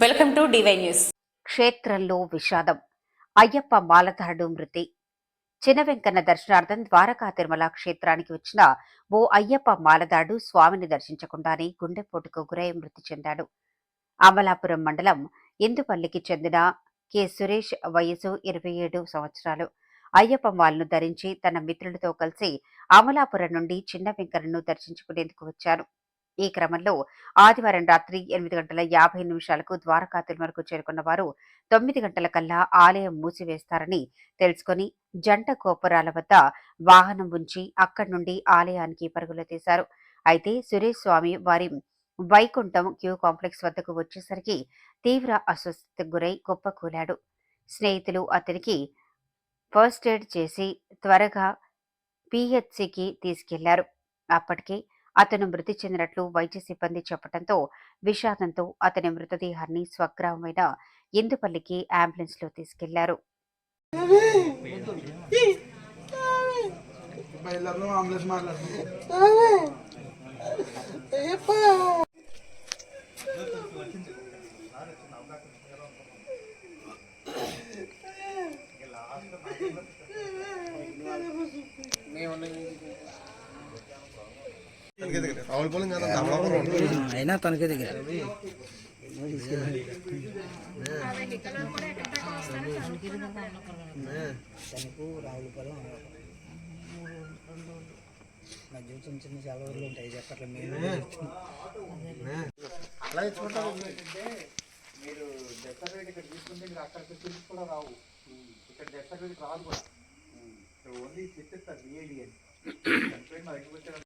Welcome to DY news. క్షేత్రంలో విషాదం. అయ్యప్ప మాలధారుడు మృతి. చిన్న వెంకన్న దర్శనార్థం ద్వారకా తిరుమల క్షేత్రానికి వచ్చిన ఓ అయ్యప్ప మాలదాడు స్వామిని దర్శించకుండానే గుండెపోటుకు గురై మృతి చెందాడు. అమలాపురం మండలం ఇందుపల్లికి చెందిన కె. సురేష్ వయసు ఇరవై ఏడు సంవత్సరాలు. అయ్యప్ప మాలను ధరించి తన మిత్రులతో కలిసి అమలాపురం నుండి చిన్న వెంకన్నను దర్శించుకునేందుకు వచ్చారు. ఈ క్రమంలో ఆదివారం రాత్రి ఎనిమిది గంటల యాభై నిమిషాలకు ద్వారకా తిరుమలకు చేరుకున్న వారు తొమ్మిది గంటల కల్లా ఆలయం మూసివేస్తారని తెలుసుకొని జంట గోపురాల వద్ద వాహనం ఉంచి అక్కడి నుండి ఆలయానికి పరుగులు తీశారు. అయితే సురేష్ స్వామి వారి వైకుంఠం క్యూ కాంప్లెక్స్ వద్దకు వచ్చేసరికి తీవ్ర అస్వస్థతకు గురై కుప్పకూలాడు. స్నేహితులు అతనికి ఫస్ట్ ఎయిడ్ చేసి త్వరగా పిహెచ్సికి తీసుకెళ్ళారు. అప్పటికే అతను మృతి చెందినట్లు వైద్య సిబ్బంది చెప్పడంతో విషాదంతో అతని మృతదేహాన్ని స్వగ్రామమైన ఇందుపల్లికి అంబులెన్స్ మాట్లాడుతుంది అయినా తనకే దగ్గర తనకు రావులపాలెం మధ్య చిన్న చిన్న చాలా ఊర్లు ఉంటాయి చెప్పట్లే మేము మీరు డెత్ సర్టిఫికేట్ ఇక్కడ తీసుకుంటే మీరు అక్కడికి తిరిగి కూడా రావు. ఇక్కడ డెత్ సర్టిఫికేట్ రాదు కూడా. ఓన్లీ చెప్పేస్తారు బిఏడి అని. చనిపోయిన మా దగ్గరికి వచ్చారు